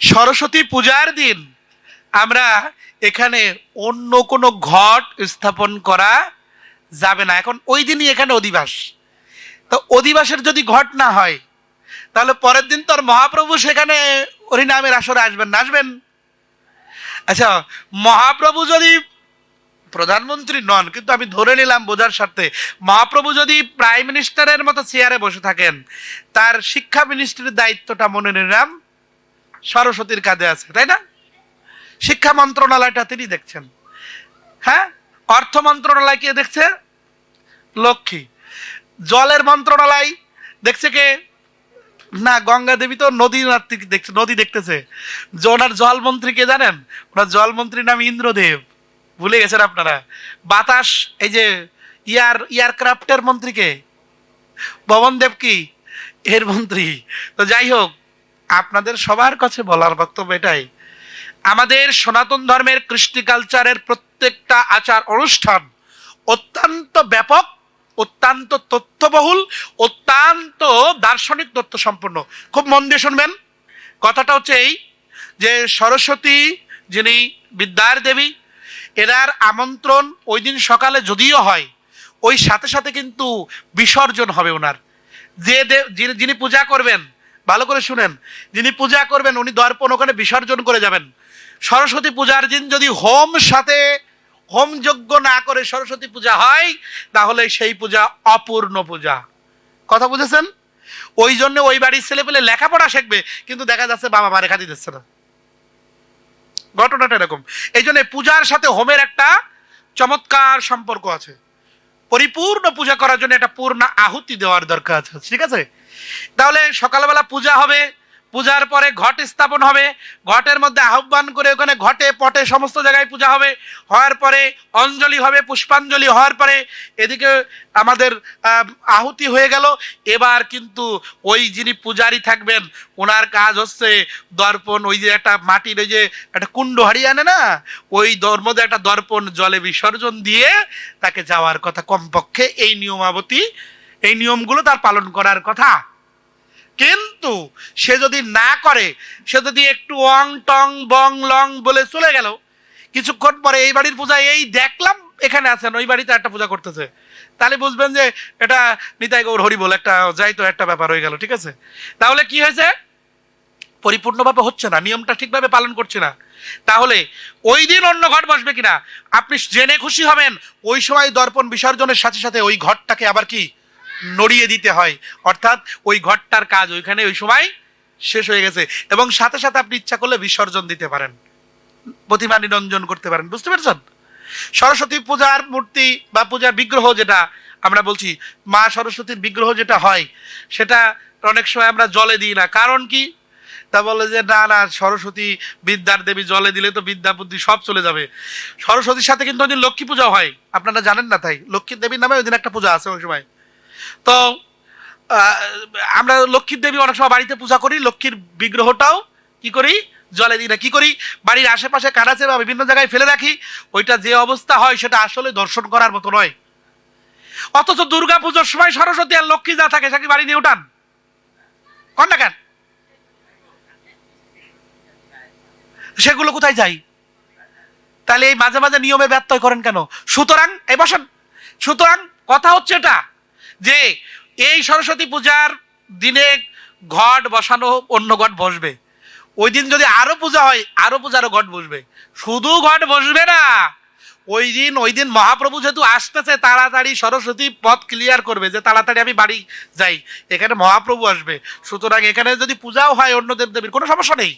সরস্বতী পূজার দিন আমরা এখানে অন্য কোনো ঘট স্থাপন করা যাবে না। এখন ওই দিনই এখানে অধিবাস। তো অধিবাসের যদি ঘট না হয়, তাহলে পরের দিন তোর মহাপ্রভু সেখানে হরিনামের আসরে আসবেন না। আসবেন? আচ্ছা মহাপ্রভু যদি প্রধানমন্ত্রী নন, কিন্তু আমি ধরে নিলাম বোঝার স্বার্থে, মহাপ্রভু যদি প্রাইম মিনিস্টারের মতো চেয়ারে বসে থাকেন, তার শিক্ষা মিনিস্ট্রির দায়িত্বটা মনে নিলাম। সরস্বতীর কাঁধে আছে, তাই না? শিক্ষা মন্ত্রণালয়টা তিনি দেখছেন। হ্যাঁ? অর্থ মন্ত্রণালয় কে দেখছে? লক্ষ্মী। জলের মন্ত্রণালয় দেখছে কে? না, গঙ্গা দেবী তো নদী দেখছে, নদী দেখতেছে। যে ওনার জলমন্ত্রী কে জানেন? ওনার জলমন্ত্রীর নাম ইন্দ্রদেব। ভুলে গেছেন আপনারা। বাতাস, এই যে ইয়ার এয়ারক্রাফটের মন্ত্রী কে? পবন দেব কি? এর মন্ত্রী। তো যাই হোক আপনাদের সবার কাছে বলার বক্তব্য এটাই। আমাদের সনাতন ধর্মের কৃষ্টি কালচারের প্রত্যেকটা আচার অনুষ্ঠান অত্যন্ত ব্যাপক, অত্যন্ত তথ্যবহুল, অত্যন্ত দার্শনিক তথ্য সম্পন্ন। খুব মন দিয়ে শুনবেন। কথাটা হচ্ছে এই যে সরস্বতী যিনি বিদ্যার দেবী, এনার আমন্ত্রণ ওই দিন সকালে যদিও হয়, ওই সাথে সাথে কিন্তু বিসর্জন হবে ওনার। যে যিনি পূজা করবেন ভালো করে শুনেন। যিনি পূজা করবেন, উনি দর্পণ ওখানে বিসর্জন করে যাবেন। সরস্বতী পূজার দিন যদি হোম সাথে হোম যজ্ঞ না করে সরস্বতী পূজা হয়, তাহলে সেই পূজা অপূর্ণ পূজা। কথা বুঝেছেন? ওই জন্য ওই বাড়ির ছেলে পেলে লেখাপড়া শিখবে, কিন্তু দেখা যাচ্ছে বাবা মা রেখা দিতেছে না। ঘটনাটা এরকম। এই জন্য পূজার সাথে হোমের একটা চমৎকার সম্পর্ক আছে। পরিপূর্ণ পূজা করার জন্য একটা পূর্ণ আহুতি দেওয়ার দরকার আছে। ঠিক আছে? তাহলে সকালবেলা পূজা হবে, পূজার পরে ঘট স্থাপন হবে, ঘটের মধ্যে আহ্বান করে ওখানে ঘটে, পটে সমস্ত জায়গায় পূজা হবে, হওয়ার পরে অঞ্জলি হবে, পুষ্পাঞ্জলি হওয়ার পরে এদিকে আমাদের আহুতি হয়ে গেল, এবার কিন্তু ওই যিনি পূজারি থাকবেন, ওনার কাজ হচ্ছে দর্পণ, ওই যে একটা মাটির ওই যে একটা কুণ্ড হারিয়ে আনে না, ওই মধ্যে একটা দর্পণ জলে বিসর্জন দিয়ে তাকে যাওয়ার কথা কমপক্ষে এই নিয়মাবতী, এই নিয়মগুলো তার পালন করার কথা। কিন্তু সে যদি না করে, সে যদি একটু অং টং বং লং বলে চলে গেল, কিছুক্ষণ পরে এই বাড়ির পূজা এই দেখলাম এখানে আছেন, ওই বাড়িতে একটা পূজা করতেছে। তাহলে বুঝবেন যে এটা নিতাই গৌর হরি বলে, একটা যাই তো একটা ব্যাপার হয়ে গেল, ঠিক আছে? তাহলে কি হয়েছে? পরিপূর্ণভাবে হচ্ছে না, নিয়মটা ঠিকভাবে পালন করছে না। তাহলে ওই দিন অন্য ঘট বসবে কিনা? আপনি জেনে খুশি হবেন, ওই সময় দর্পণ বিসর্জনের সাথে সাথে ওই ঘরটাকে আবার কি? নড়িয়ে দিতে হয়। অর্থাৎ ওই ঘরটার কাজ ওইখানে ওই সময় শেষ হয়ে গেছে। এবং সাথে সাথে আপনি ইচ্ছা করলে বিসর্জন দিতে পারেন। প্রতিমা নিরঞ্জন করতে পারেন। বুঝতে পেরেছেন? সরস্বতী পূজার মূর্তি বা পূজার বিগ্রহ যেটা আমরা বলছি, মা সরস্বতীর বিগ্রহ যেটা হয়, সেটা অনেক সময় আমরা জলে দিই না। কারণ কি? তা বলে যে, না না, সরস্বতী বিদ্যার দেবী জলে দিলে তো বিদ্যা বুদ্ধি সব চলে যাবে। সরস্বতীর সাথে কিন্তু ওই দিন লক্ষ্মী পূজা হয়। আপনারা জানেন না তাই? লক্ষ্মী দেবীর নামে ওই দিন একটা পূজা আছে ওই সময়। তো আমরা লক্ষ্মীর দেবী অনেক সময় বাড়িতে পূজা করি, লক্ষ্মীর বিগ্রহটাও কি করি? জলে দিই না। কি করি? বাড়ির আশেপাশে কাটাছে বা বিভিন্ন জায়গায় ফেলে রাখি। ওইটা যে অবস্থা হয়, সেটা আসলে দর্শন করার মতো নয়। অথচ দুর্গা পুজোর সময় সরস্বতী আর লক্ষ্মী যা থাকে সেকে বাড়ি নিয়ে উঠান? কন না কেন? সেগুলো কোথায় যাই তাহলে এই মাঝে মাঝে নিয়মে ব্যত্যয় করেন কেন? সুতরাং, এই বসেন। সুতরাং, কথা হচ্ছে এটা। যে এই সরস্বতী পূজার দিনে ঘট বসানো অন্য ঘট বসবে। ওই দিন যদি আরও পূজা হয়, আরও পূজারও ঘট বসবে। শুধু ঘট বসবে না, ওই দিন ওই দিন মহাপ্রভু যেহেতু আসতেছে, তাড়াতাড়ি সরস্বতী পথ ক্লিয়ার করবে যে তাড়াতাড়ি আমি বাড়ি যাই। এখানে মহাপ্রভু আসবে। সুতরাং এখানে যদি পূজাও হয় অন্য দেবদেবীর, কোনো সমস্যা নেই।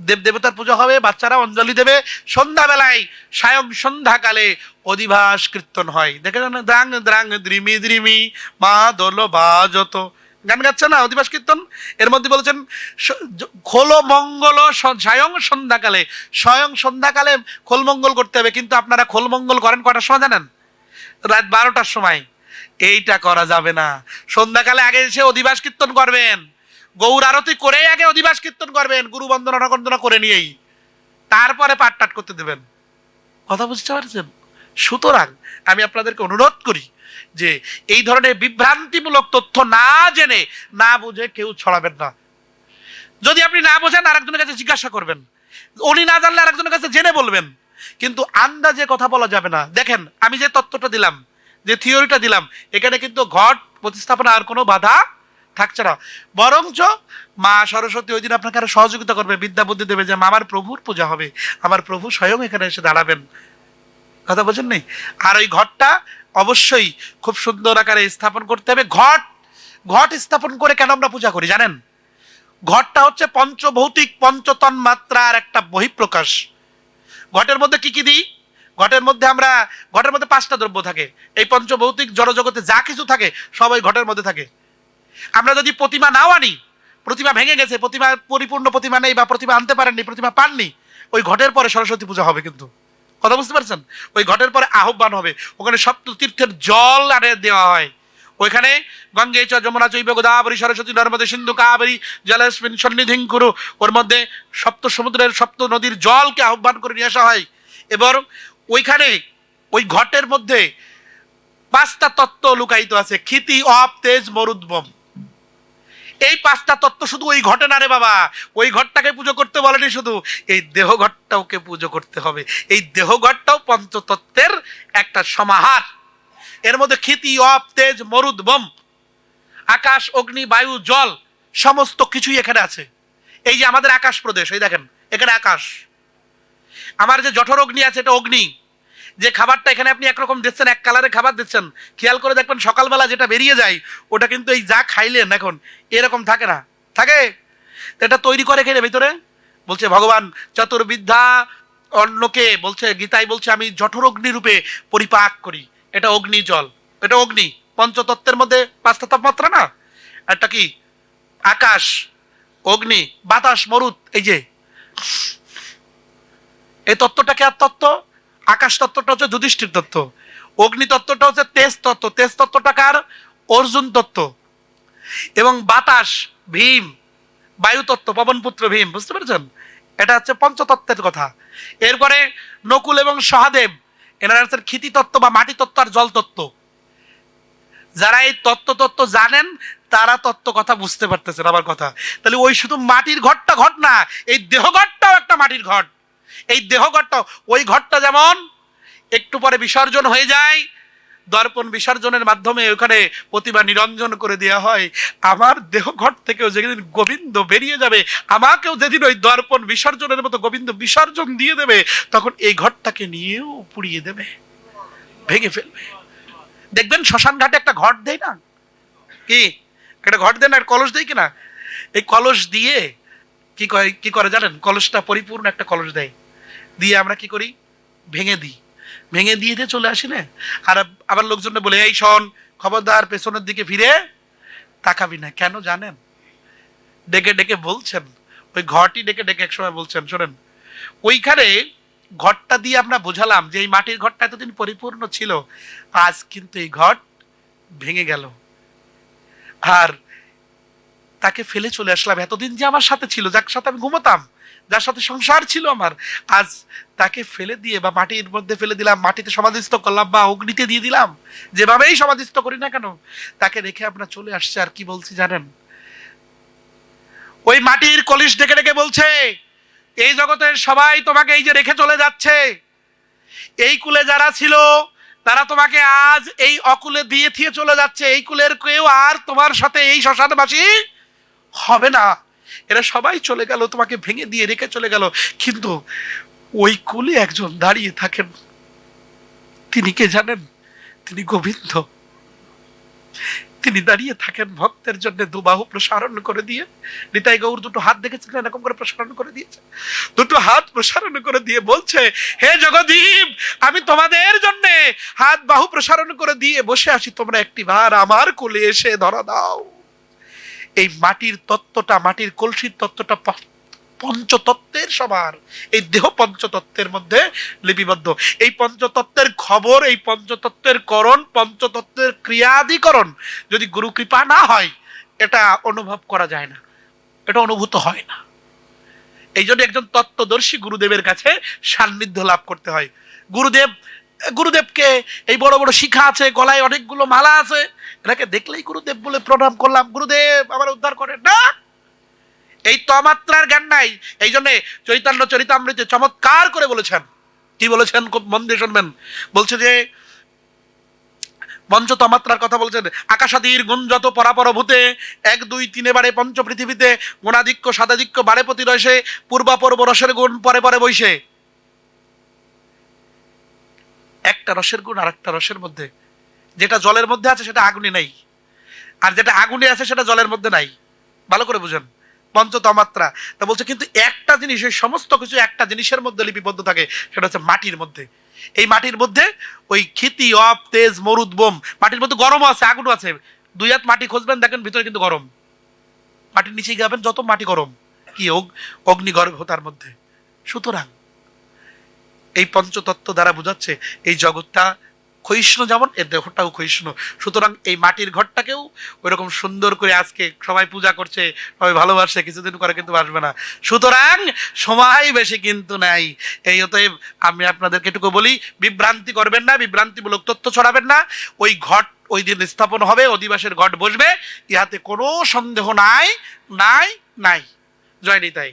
দেব দেবতার পুজো হবে, বাচ্চারা অঞ্জলি দেবে। সন্ধ্যাবেলায় সায়ং সন্ধ্যাকালে অধিবাস কীর্তন হয়। দেখে যান দ্রাং দ্রাং দ্রিমি দ্রিমি মা দোল বাজত। গান গাচ্ছে না অধিবাস কীর্তন? এর মধ্যে বলেছেন খোল মঙ্গল স- সায়ং সন্ধ্যাকালে। স্বয়ং সন্ধ্যাকালে খোল মঙ্গল করতে হবে, কিন্তু আপনারা খোল মঙ্গল করেন কটার সময় জানেন? রাত বারোটার সময়। এইটা করা যাবে না। সন্ধ্যাকালে আগে এসে অধিবাস কীর্তন করবেন। গৌর আরতি করেই আগে অধিবাস কীর্তন করবেন, গুরু বন্দনা নকন্দনা করে নিয়েই। তারপরে পাঠ টাট করতে দেবেন। কথা বুঝতে পারছেন? সুতরাং আমি আপনাদেরকে অনুরোধ করি যে এই ধরনের বিভ্রান্তিমূলক তথ্য না জেনে, না বুঝে কেউ ছড়াবেন না। যদি আপনি আপনি না বোঝেন, আরেকজনের কাছে জিজ্ঞাসা করবেন। উনি না জানলে আরেকজনের কাছে জেনে বলবেন। কিন্তু আন্দাজে কথা বলা যাবে না। দেখেন, আমি যে তত্ত্বটা দিলাম, যে থিওরিটা দিলাম, এখানে কিন্তু ঘট, প্রতিস্থাপনা আর কোনো বাধা থাকছে না। বরঞ্চ মা সরস্বতী ওই দিন আপনাকে আরও সহযোগিতা করবে, বিদ্যা বুদ্ধি দেবে যে আমার প্রভুর পূজা হবে। আমার প্রভু স্বয়ং এখানে এসে দাঁড়াবেন। কথা বলছেন নেই? আর ওই ঘরটা অবশ্যই খুব সুন্দর আকারে স্থাপন করতে হবে। ঘট ঘট স্থাপন করে কেন আমরা পূজা করি জানেন? ঘরটা হচ্ছে পঞ্চভৌতিক, পঞ্চতন মাত্রার একটা বহিঃপ্রকাশ। ঘটের মধ্যে কি কি দিই? ঘটের মধ্যে আমরা, ঘটের মধ্যে পাঁচটা দ্রব্য থাকে। এই পঞ্চভৌতিক জড়জগতে যা কিছু থাকে সবাই ঘটের মধ্যে থাকে। আমরা যদি প্রতিমা নাও আনি, প্রতিমা ভেঙে গেছে, প্রতিমা পরিপূর্ণ প্রতিমা নেই বা প্রতিমা আনতে পারেননি, প্রতিমা পাননি, ওই ঘটের পরে সরস্বতী পূজা হবে কিন্তু। কথা বুঝতে পারছেন? ওই ঘটের পরে আহ্বান হবে। ওখানে সপ্ত তীর্থের জল আরে দেওয়া হয়। ওইখানে গঙ্গে চ যমুনা চৈব গোদাবরী সরস্বতী নর্মদে সিন্ধু কাবেরী জলস্মিন সন্নিধিং কুরু, ওর মধ্যে সপ্ত সমুদ্রের সপ্ত নদীর জলকে আহ্বান করে নিয়ে আসা হয়। এবং ওইখানে ওই ঘটের মধ্যে পাঁচটা তত্ত্ব লুকায়িত আছে। ক্ষিতি, অপ, তেজ মরুদ্বম এই পাঁচটা তত্ত্ব শুধু ওই ঘটে না রে বাবা। ওই ঘরটাকে পুজো করতে বলেনি শুধু, এই দেহ ঘরটাওকে পুজো করতে হবে। এই দেহ ঘরটাও পঞ্চতত্ত্বের একটা সমাহার। এর মধ্যে ক্ষিতি, অপ, তেজ, মরুদ, বোম, আকাশ, অগ্নি, বায়ু, জল, সমস্ত কিছুই এখানে আছে। এই যে আমাদের আকাশ প্রদেশ, এই দেখেন, এখানে আকাশ। আমার যে জঠর অগ্নি আছে, এটা অগ্নি। যে খাবারটা এখানে আপনি একরকম দিচ্ছেন, এক কালারের খাবার দিচ্ছেন, খেয়াল করে দেখবেন সকালবেলা যেটা বেরিয়ে যায়, ওটা কিন্তু এই যা খাইলেন এখন, এরকম থাকে না। থাকে? এটা তৈরি করে খেলে ভিতরে। বলছে, ভগবান, চতুর্বিদ্যা অন্যকে বলছে গীতাই বলছে, আমি জঠর অগ্নি রূপে পরিপাক করি। এটা অগ্নি জল। এটা অগ্নি। পঞ্চতত্ত্বের মধ্যে পাঁচটা তাপমাত্রা না? একটা কি? আকাশ, অগ্নি, বাতাস, মরুত, এই যে। এই তত্ত্বটা কি আর তত্ত্ব? আকাশ তত্ত্বটা হচ্ছে যুধিষ্ঠির তত্ত্ব, অগ্নি তত্ত্বটা হচ্ছে তেজ তত্ত্ব। তেজ তত্ত্বটা কার? অর্জুন তত্ত্ব। এবং বাতাস, ভীম, বায়ু তত্ত্ব পবনপুত্র ভীম, বুঝতে পেরেছেন? এটা হচ্ছে পঞ্চতত্ত্বের কথা। এরপরে নকুল এবং সহাদেব, এনারা হচ্ছেন ক্ষিতি তত্ত্ব বা মাটি তত্ত্ব আর জল তত্ত্ব। যারা এই তত্ত্ব তত্ত্ব জানেন, তারা তত্ত্ব কথা বুঝতে পারতেছেন আমার কথা। তাহলে ওই শুধু মাটির ঘরটা ঘট না, এই দেহ ঘরটাও একটা মাটির ঘট। এই দেহ ঘরটা ওই ঘরটা যেমন একটু পরে বিসর্জন হয়ে যায়, দর্পণ বিসর্জনের মাধ্যমে ওখানে প্রতিমা নিরঞ্জন করে দেওয়া হয়। আমার দেহ ঘর থেকেও যেদিন গোবিন্দ বেরিয়ে যাবে, আমাকেও যেদিন ওই দর্পণ বিসর্জনের মতো গোবিন্দ বিসর্জন দিয়ে দেবে, তখন এই ঘরটাকে নিয়েও পুড়িয়ে দেবে, ভেঙে ফেলবে। দেখবেন শ্মশান ঘাটে একটা ঘট দেয় না? কি? একটা ঘট দেয় না কলস দেয় কিনা? এই কলস দিয়ে কি কি করে জানেন? কলসটা পরিপূর্ণ একটা কলস দেয়। দিয়ে আমরা কি করি? ভেঙে দিই। ভেঙে দিয়ে দিয়ে চলে আসি না? আর আবার লোকজন বলে, এই শোন, খবরদার পেছনের দিকে ফিরে তাকাবি না। কেন জানেন? ডেকে ডেকে বলছেন। ওই ঘরটি ডেকে ডেকে একসময় বলছেন, শোনেন, ওইখানে ঘরটা দিয়ে আমরা বোঝালাম যে এই মাটির ঘরটা এতদিন পরিপূর্ণ ছিল, আজ কিন্তু এই ঘর ভেঙে গেল। আর তাকে ফেলে চলে আসলাম। এতদিন যে আমার সাথে ছিল, যার সাথে আমি ঘুমোতাম যার সাথে সংসার ছিল আমার, আজ তাকে ফেলে দিয়ে বা মাটির মধ্যে ফেলে দিলাম, মাটিতে সমাধিস্থ করলাম বা অগ্নিতে দিয়ে দিলাম, যেভাবেই সমাধিস্থ করি না কেন, তাকে রেখে আমরা চলে আসছে, আর কি বলছি জানেন? ওই মাটির কলিশ ডেকে ডেকে বলছে, এই জগতের সবাই তোমাকে এই যে রেখে চলে যাচ্ছে, এই কুলে যারা ছিল, তারা তোমাকে আজ এই অকুলে দিয়ে থিয়ে চলে যাচ্ছে, এই কুলের কেউ আর তোমার সাথে এই শ্মশানবাসী হবে না। এরা সবাই চলে গেল, তোমাকে ভেঙে দিয়ে রেখে চলে গেল। কিন্তু ওই কুলে একজন দাঁড়িয়ে থাকেন। তিনি কে জানেন? তিনি গোবিন্দ। তিনি দাঁড়িয়ে থাকেন ভক্তের জন্য দুবাহু প্রসারণ করে দিয়ে। নিতাই গৌর দুটো হাত দেখেছিলেন, এরকম করে প্রসারণ করে দিয়েছে। দুটো হাত প্রসারণ করে দিয়ে বলছে, হে জগদীপ, আমি তোমাদের জন্য হাত বাহু প্রসারণ করে দিয়ে বসে আছি। তোমরা একটি বার আমার কোলে এসে ধরা দাও। এই মাটির তত্ত্বটা, মাটির কলসির তত্ত্বটা পঞ্চতত্ত্বের সবার। এই দেহ পঞ্চতত্ত্বের মধ্যে লিপিবদ্ধ। এই পঞ্চতত্ত্বের খবর, এই পঞ্চতত্ত্বের করণ, পঞ্চতত্ত্বের ক্রিয়াদিকরণ যদি গুরু কৃপা না হয়, এটা অনুভব করা যায় না। এটা অনুভূত হয় না। এই জন্য একজন তত্ত্বদর্শী গুরুদেবের কাছে সান্নিধ্য লাভ করতে হয়। গুরুদেব গুরুদেবকে এই বড় বড় শিখা আছে, গলায় অনেকগুলো মালা আছে। এনাকে দেখলেই গুরুদেব বলে প্রণাম করলাম, গুরুদেব, আমার উদ্ধার করেন। না! এই তমাত্রার জ্ঞান নাই। এই জন্যে চৈতন্য চরিতামৃতে চমৎকার করে বলেছেন। কি বলেছেন? খুব মন দিয়ে শুনবেন। বলছে যে পঞ্চ তমাত্রার কথা বলছেন। আকাশাদির গুঞ্জত পরাপর ভূতে এক, দুই, তিনে বারে পঞ্চ পৃথিবীতে গুণাধিক্য, সাদাধিক্য বারে প্রতি রয়েছে, পূর্বাপর্ব রসের গুণ পরে পরে বইছে। একটা রসের গুণ আর একটা রসের মধ্যে। যেটা জলের মধ্যে আছে সেটা আগুনে নাই। আর যেটা আগুনে আছে সেটা জলের মধ্যে নাই। ভালো করে বুঝেন। পঞ্চতমাত্রা। তা বলছে কিন্তু একটা জিনিস এই সমস্ত কিছু একটা জিনিসের মধ্যে লিপিবদ্ধ থাকে, সেটা হচ্ছে মাটির মধ্যে। এই মাটির মধ্যে ওই খিতি অপ তেজ, মরুদ, বোম, মাটির মধ্যে গরমও আছে, আগুনও আছে। দুই হাত মাটি খুঁজবেন, দেখেন ভিতরে কিন্তু গরম। মাটির নিচে যাবেন যত মাটি গরম। কি অগ- অগ্নিগর্ভ তার মধ্যে। সুতরাং এই পঞ্চতত্ত্ব দ্বারা বোঝাচ্ছে এই জগৎটা ক্ষয়িষ্ণু যেমন, এর দেহটাও ক্ষয়িষ্ণু। সুতরাং এই মাটির ঘরটাকেও ওইরকম সুন্দর করে আজকে সবাই পূজা করছে, সবাই ভালোবাসে, কিছুদিন করে কিন্তু আসবে না। সুতরাং সময় বেশি কিন্তু নাই। এই অতএব আমি আপনাদেরকে এটুকু বলি, বিভ্রান্তি করবেন না, বিভ্রান্তিমূলক তথ্য ছড়াবেন না। ওই ঘট, ওই দিন স্থাপন হবে, অধিবাসের ঘট বসবে, ইহাতে কোনো সন্দেহ নাই নাই নাই। জয় নিতাই।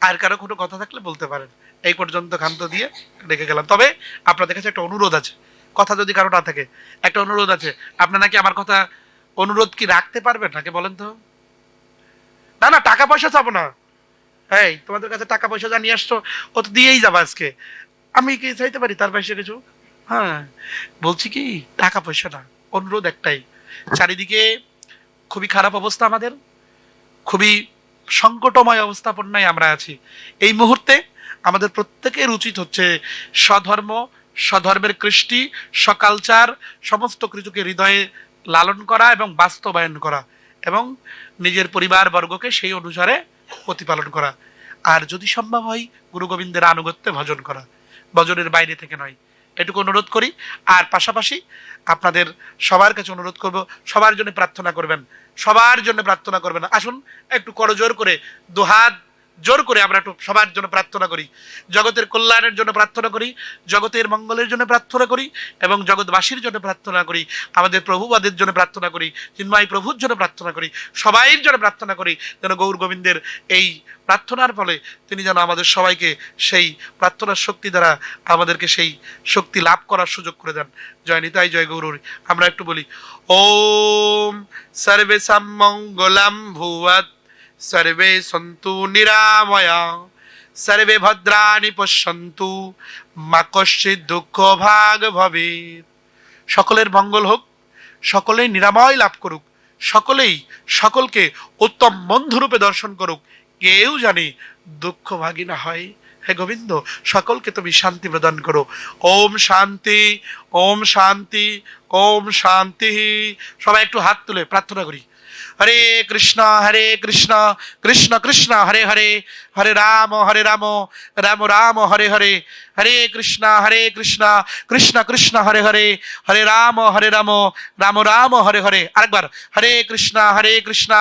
আর কারও কোনো কথা থাকলে বলতে পারেন। এই পর্যন্ত খান্ত দিয়ে রেখে গেলাম। তবে আপনাদের কাছে একটা অনুরোধ আছে। কথা যদি কারও না থাকে, একটা অনুরোধ আছে। আপনার নাকি আমার কথা অনুরোধ কি রাখতে পারবেন? নাকি বলেন তো? না না, টাকা পয়সা চাবো না। এই, তোমাদের কাছে টাকা পয়সা জানিয়ে আসছো, ও তো দিয়েই যাব আজকে। আমি কি চাইতে পারি তার পয়সা কিছু? হ্যাঁ বলছি কি, টাকা পয়সা না, অনুরোধ একটাই। চারিদিকে খুবই খারাপ অবস্থা আমাদের। খুবই সংকটময় অবস্থাপন্নায় আমরা আছি। এই মুহূর্তে আমাদের প্রত্যেকের উচিত হচ্ছে স্বধর্ম, স্বধর্মের কৃষ্টি সকালচার সমস্ত কিছুকে হৃদয়ে লালন করা এবং বাস্তবায়ন করা এবং নিজের পরিবার বর্গকে সেই অনুসারে প্রতিপালন করা। আর যদি সম্ভব হয়, গুরু গোবিন্দের আনুগত্যে ভজন করা। ভজনের বাইরে থেকে নয়। এটুকু অনুরোধ করি। আর পাশাপাশি আপনাদের সবার কাছে অনুরোধ করব, সবার জন্য প্রার্থনা করবেন। সবার জন্য প্রার্থনা করবেন। আসুন, একটু করজোর করে দুহাত জোর করে আমরা একটু সবার জন্য প্রার্থনা করি। জগতের কল্যাণের জন্য প্রার্থনা করি, জগতের মঙ্গলের জন্য প্রার্থনা করি এবং জগৎবাসীর জন্য প্রার্থনা করি, আমাদের প্রভুবাদের জন্য প্রার্থনা করি চিন্ময় প্রভুর জন্য প্রার্থনা করি, সবাইয়ের জন্য প্রার্থনা করি যেন গৌর গোবিন্দের এই প্রার্থনার ফলে তিনি যেন আমাদের সবাইকে সেই প্রার্থনার শক্তি দ্বারা আমাদেরকে সেই শক্তি লাভ করার সুযোগ করে দেন। জয় নিতাই, জয় গৌরী আমরা একটু বলি, ওম সর্বে মঙ্গলাম ভুয়াত সর্বে সন্তু নিরাময়া সর্বে ভদ্রাণি পশ্যন্তু মা কশ্চিৎ দুঃখ ভাগ ভবে সকলের মঙ্গল হোক, সকলেই নিরাময় লাভ করুক, সকলেই সকলকে উত্তম বন্ধুরূপে দর্শন করুক, কেউ জানে দুঃখ ভাগী না হয়। হে গোবিন্দ, সকলকে তুমি শান্তি প্রদান করো। ওম শান্তি ওম শান্তি ওম শান্তি। সবাই একটু হাত তুলে প্রার্থনা করি। হরে কৃষ্ণ হরে কৃষ্ণ কৃষ্ণ কৃষ্ণ, হরে হরে হরে রাম হরে রাম রাম রাম, হরে হরে হরে কৃষ্ণ হরে কৃষ্ণ কৃষ্ণ কৃষ্ণ, হরে হরে হরে রাম হরে রাম রাম রাম, হরে হরে। আরেকবার, হরে কৃষ্ণ হরে কৃষ্ণ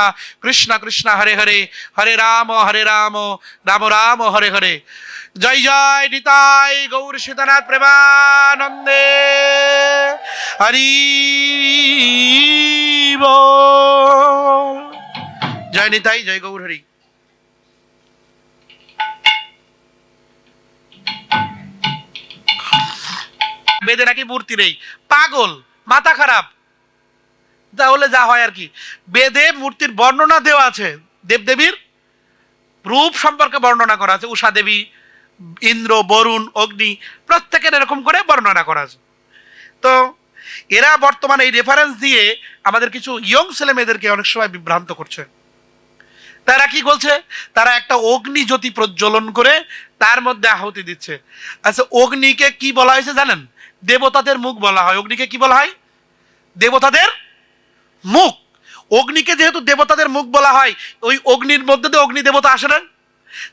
কৃষ্ণ কৃষ্ণ, হরে হরে হরে রাম হরে রাম রাম রাম, হরে হরে। জয় জয়, নিতাই গৌর সীতানাথ প্রেমানন্দে। হরি জয় নিতাই, জয় গৌর হরি। বেদে নাকি মূর্তি নেই। পাগল, মাথা খারাপ। তাহলে যা হয় আর কি। বেদে মূর্তির বর্ণনা দেওয়া আছে। দেবদেবীর রূপ সম্পর্কে বর্ণনা করা আছে। উষা দেবী, ইন্দ্র, বরুণ, অগ্নি, প্রত্যেকের এরকম করে বর্ণনা করা আছে। তো এরা বর্তমানে এই রেফারেন্স দিয়ে আমাদের কিছু ইয়ং ছেলে মেয়েদেরকে অনেক সময় বিভ্রান্ত করছে। তারা কি বলছে? তারা একটা অগ্নি জ্যোতি প্রজ্বলন করে তার মধ্যে আহুতি দিচ্ছে। আচ্ছা অগ্নিকে কি বলা হয়েছে জানেন? দেবতাদের মুখ বলা হয়। অগ্নিকে কি বলা হয়? দেবতাদের মুখ। অগ্নিকে যেহেতু দেবতাদের মুখ বলা হয়, ওই অগ্নির মধ্যে তো অগ্নি দেবতা আসে না।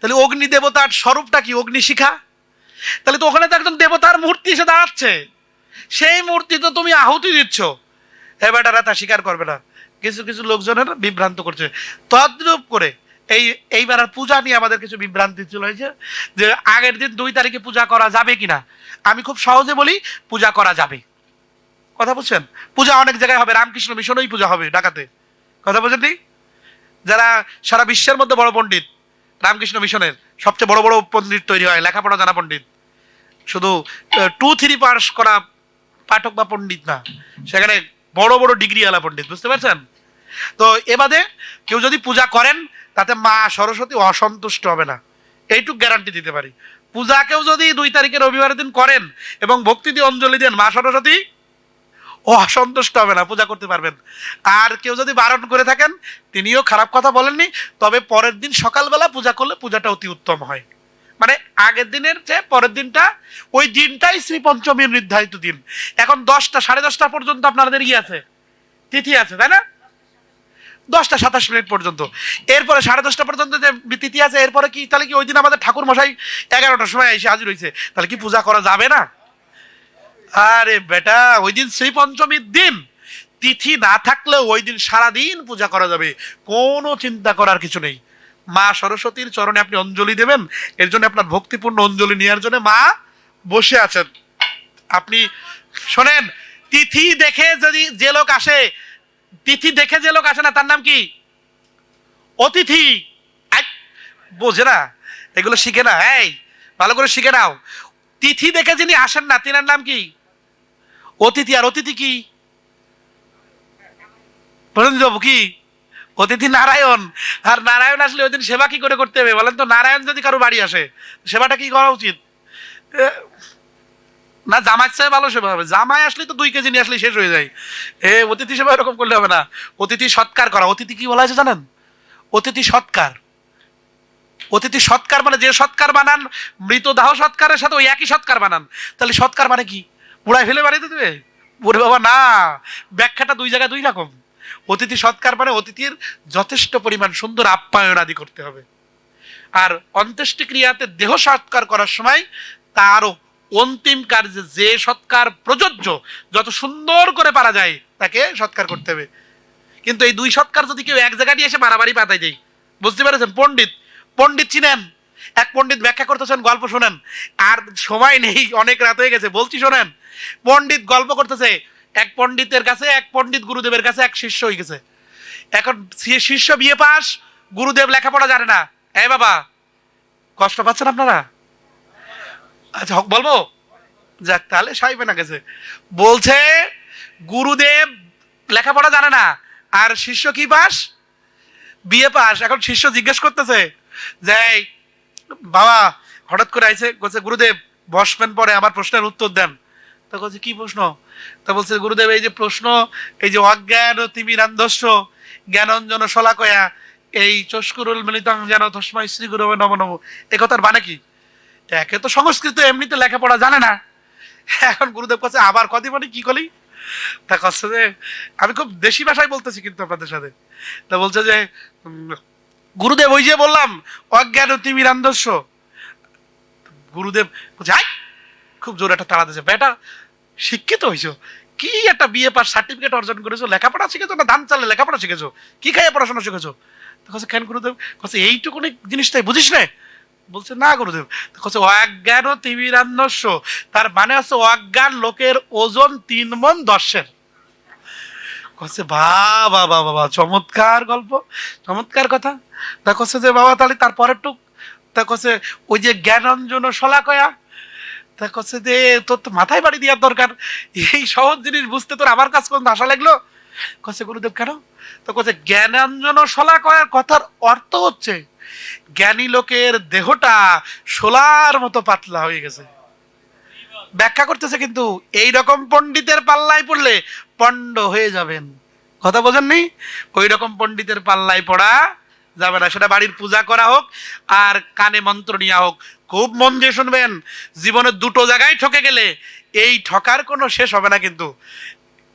তাহলে অগ্নি দেবতার স্বরূপটা কি? অগ্নিশিখা তাহলে তো ওখানে তো একজন দেবতার মূর্তি এসে দাঁড়াচ্ছে। সেই মূর্তি তো তুমি আহুতি দিচ্ছ। হে বেটারা তা স্বীকার করবে না। কিছু কিছু লোকজনের বিভ্রান্ত করছে। তদ্রূপ করে এই এইবার পূজা নিয়ে আমাদের কিছু বিভ্রান্তি ছিল হয়েছে যে আগের দিন দুই তারিখে পূজা করা যাবে কিনা। আমি খুব সহজে বলি, পূজা করা যাবে। কথা বলছেন? পূজা অনেক জায়গায় হবে। রামকৃষ্ণ মিশনেই পূজা হবে ঢাকাতে। কথা বলছেন যারা সারা বিশ্বের মধ্যে বড় পণ্ডিত, রামকৃষ্ণ মিশনের সবচেয়ে বড় বড় পণ্ডিত তৈরি হয়, লেখাপড়া জানা পণ্ডিত। শুধু টু থ্রি পাস করা পাঠক বা পণ্ডিত না, সেখানে বড় বড় ডিগ্রিওয়ালা পণ্ডিত, বুঝতে পারছেন? তো এবাদে কেউ যদি পূজা করেন, তাতে মা সরস্বতী অসন্তুষ্ট হবে না। এইটুক গ্যারান্টি দিতে পারি। পূজা কেউ যদি দুই তারিখের রবিবারের দিন করেন এবং ভক্তি দিয়ে অঞ্জলি দেন, মা সরস্বতী অসন্তুষ্ট হবে না, পূজা করতে পারবেন। আর কেউ যদি বারণ করে থাকেন, তিনিও খারাপ কথা বলেননি, তবে পরের দিন সকালবেলা পূজা করলে পূজাটা অতি উত্তম হয়। মানে আগের দিনের চেয়ে পরের দিনটা, ওই দিনটাই শ্রী পঞ্চমীর নির্ধারিত দিন। এখন দশটা, সাড়ে দশটা পর্যন্ত আপনাদের ইয়ে আছে, তিথি আছে, তাই না? দশটা, সাতাশ মিনিট পর্যন্ত। এরপরে সাড়ে দশটা পর্যন্ত যে তিথি আছে, এরপরে কি, তাহলে কি ওই দিন আমাদের ঠাকুর মশাই এগারোটার সময় এসে হাজির হয়েছে তাহলে কি পূজা করা যাবে না? আরে বেটা, ওই দিন শ্রী পঞ্চমীর দিন। তিথি না থাকলেও ওই দিন সারাদিন পূজা করা যাবে। কোনো চিন্তা করার কিছু নেই। মা সরস্বতীর চরণে আপনি অঞ্জলি দেবেন, এর জন্য আপনার ভক্তিপূর্ণ অঞ্জলি নেওয়ার জন্য মা বসে আছেন। আপনি শোনেন, তিথি দেখে যদি যে লোক আসে, তিথি দেখে যে লোক আসে না, তার নাম কি? অতিথি। বোঝে না, এগুলো শিখে না, এই, ভালো করে শিখে নাও। তিথি দেখে যিনি আসেন না, তিনার নাম কি? অতিথি, আর অতিথি কি? কি? অতিথি নারায়ণ। আর নারায়ণ আসলে ওই দিন সেবা কি করে করতে হবে বলেন তো? নারায়ণ যদি কারও বাড়ি আসে, সেবাটা কি করা উচিত? না, জামাই চাই ভালো সেবা হবে। জামাই আসলে তো দুই কেজি নিয়ে আসলে শেষ হয়ে যায়। এ, অতিথি সেবা এরকম করলে হবে না। অতিথি সৎকার করা। অতিথি কি বলা হয়েছে জানেন? অতিথি সৎকার। অতিথি সৎকার মানে যে সৎকার বানান, মৃতদাহ সৎকারের সাথে ওই একই সৎকার বানান। তাহলে সৎকার মানে কি? পুড়ায় ফেলে বাড়িতে দেবে? ওরে বাবা, না। ব্যাখ্যাটা দুই জায়গায় দুই রকম। অতিথি সৎকার মানে অতিথির যথেষ্ট পরিমাণ সুন্দর আপ্যায়ন আদি করতে হবে। আর অন্ত্যেষ্টি ক্রিয়াতে দেহ সৎকার করার সময় তারও অন্তিম কার্যে যে সৎকার প্রযোজ্য, যত সুন্দর করে পারা যায়, তাকে সৎকার করতে হবে। কিন্তু এই দুই সৎকার যদি কেউ এক জায়গায় এসে মারামারি পাতায় দেয়, বুঝতে পেরেছেন? পণ্ডিত পণ্ডিত চিনেন, এক পণ্ডিত ব্যাখ্যা করতেছেন, গল্প শোনেন। আর সময় নেই, অনেক রাত হয়ে গেছে, বলছি শোনেন, পণ্ডিত গল্প করতেছে এক পণ্ডিতের কাছে, এক পণ্ডিত গুরুদেবের কাছে এক শিষ্য হয়ে গেছে। এখন শিষ্য বিয়ে পাস, গুরুদেব লেখাপড়া জানে না। এই বাবা, কষ্ট পাচ্ছেন আপনারা? আচ্ছা হক, বলব? যাক, তাহলে সাইবে না গেছে। বলছে, গুরুদেব লেখাপড়া জানে না, আর শিষ্য কি পাস? বিয়ে পাস। এখন শিষ্য জিজ্ঞেস করতেছে যে বাবা, হঠাৎ করে আইছে গুরুদেব, বসবেন পরে, আমার প্রশ্নের উত্তর দেন। তা বলছে, কি প্রশ্ন? তা বলছে, গুরুদেব, এই যে প্রশ্ন, এই যে অজ্ঞান তিমিরান্ধস্য জ্ঞানঞ্জন শলাকয়া, এই চস্কুরুল মিলিতং যেন তসময় শ্রী গুরু নম নম। এ কথার মানে কি? একে তো সংস্কৃত, এমনিতে লেখাপড়া জানে না। এখন গুরুদেব কাছে, আবার কদি মানে কি কলি? তা কচ্ছে যে, আমি খুব দেশি ভাষায় বলতেছি কিন্তু আপনাদের সাথে। তা বলছে যে গুরুদেব, ওই যে বললাম, অজ্ঞান তিমিরান্ধস্য গুরুদেব বলছে খুব জোরে একটা তাড়া দিয়েছে, বেটা শিক্ষিত হইছো? কি একটা বিএ পাস সার্টিফিকেট অর্জন করেছ? লেখাপড়া শিখেছো না ধান চালে লেখাপড়া শিখেছো? কি খাইয়ে পড়াশোনা শিখেছো? কাছে কেন গুরুদেব? কাছে এইটুকুনি জিনিসটাই বুঝিস না বলছে, না গুরুদেব। কাছে অজ্ঞান ও তিমিরান্ধস্য তার মানে হচ্ছে অজ্ঞান লোকের ওজন তিন মন দশের। কচ্ছে বাবা বাবা বাবা চমৎকার গল্প, চমৎকার কথা। তা কচ্ছে যে, বাবা, তাহলে তারপরের টুক তা কচ্ছে ওই যে জ্ঞানঞ্জন শলাকয়া তা যে, তোর তো মাথায় বাড়ি দেওয়ার দরকার। এই সহজ জিনিস বুঝতে তোর আমার কাজ আশা লাগল? কচ্ছে গুরুদেব, কেন? তো কচ্ছে জ্ঞানাঞ্জন শলাকয়ার কথার অর্থ হচ্ছে, জ্ঞানী লোকের দেহটা শোলার মতো পাতলা হয়ে গেছে। ব্যাখ্যা করতেছে কিন্তু, এই রকম পণ্ডিতের পাল্লায় পড়লে পণ্ড হয়ে যাবেন। কথা বোঝেননি? ওই রকম পণ্ডিতের পাল্লায় পড়া যাবে না। সেটা বাড়ির পূজা করা হোক আর কানে মন্ত্র নেওয়া হোক। খুব মন দিয়ে শুনবেন। জীবনে দুটো জায়গায় ঠকে গেলে এই ঠকার কোনো শেষ হবে না কিন্তু।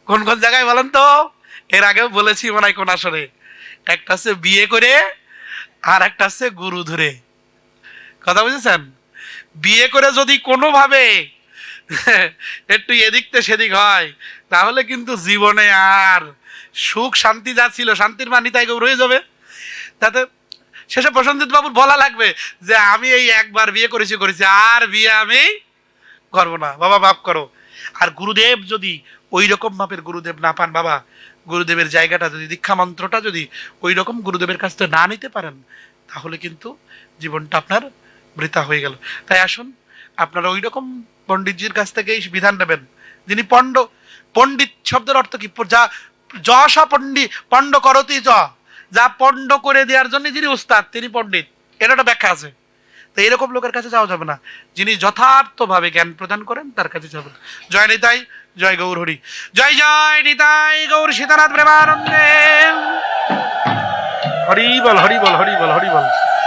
কোন কোন জায়গায় বলেন তো? এর আগেও বলেছি মনে কোন আসরে। একটা হচ্ছে বিয়ে করে, আর একটা হচ্ছে গুরু ধরে। কথা বুঝেছেন? বিয়ে করে যদি কোনোভাবে একটু এদিক থেকে সেদিক হয়, তাহলে কিন্তু জীবনে আর সুখ শান্তি যা ছিল, শান্তির মানি তাই রয়ে যাবে। তাতে শেষে প্রসঞ্জিৎ বাবুর বলা লাগবে যে আমি এই একবার বিয়ে করেছি করেছি। আর বিয়ে আমি করব না। বাবা, মাফ করো। আর গুরুদেব যদি ওই রকম মাপের গুরুদেব না পান, বাবা, গুরুদেবের জায়গাটা যদি, দীক্ষা মন্ত্রটা যদি ওই রকম গুরুদেবের কাছ থেকে না নিতে পারেন, তাহলে কিন্তু জীবনটা আপনার বৃথা হয়ে গেল। তাই আসুন, আপনারা ওই রকম পণ্ডিতজির কাছ থেকেই বিধান নেবেন। যিনি পণ্ড, পণ্ডিত শব্দের অর্থ কি? যা, যশ পণ্ডিত পণ্ড করতি য যা পণ্ড করে দেওয়ার জন্য যিনি উস্তাদ তিনি পণ্ডিত। এটা একটা ব্যাখ্যা আছে। তো এরকম লোকের কাছে যাওয়া যাবে না। যিনি যথার্থভাবে জ্ঞান প্রদান করেন, তার কাছে যাবেন জয় নিতাই, জয় গৌর হরি। জয় জয় নিতাই, গৌর সীতানাথ প্রেমানন্দে। হরি বল হরি বল হরি বল হরি বল।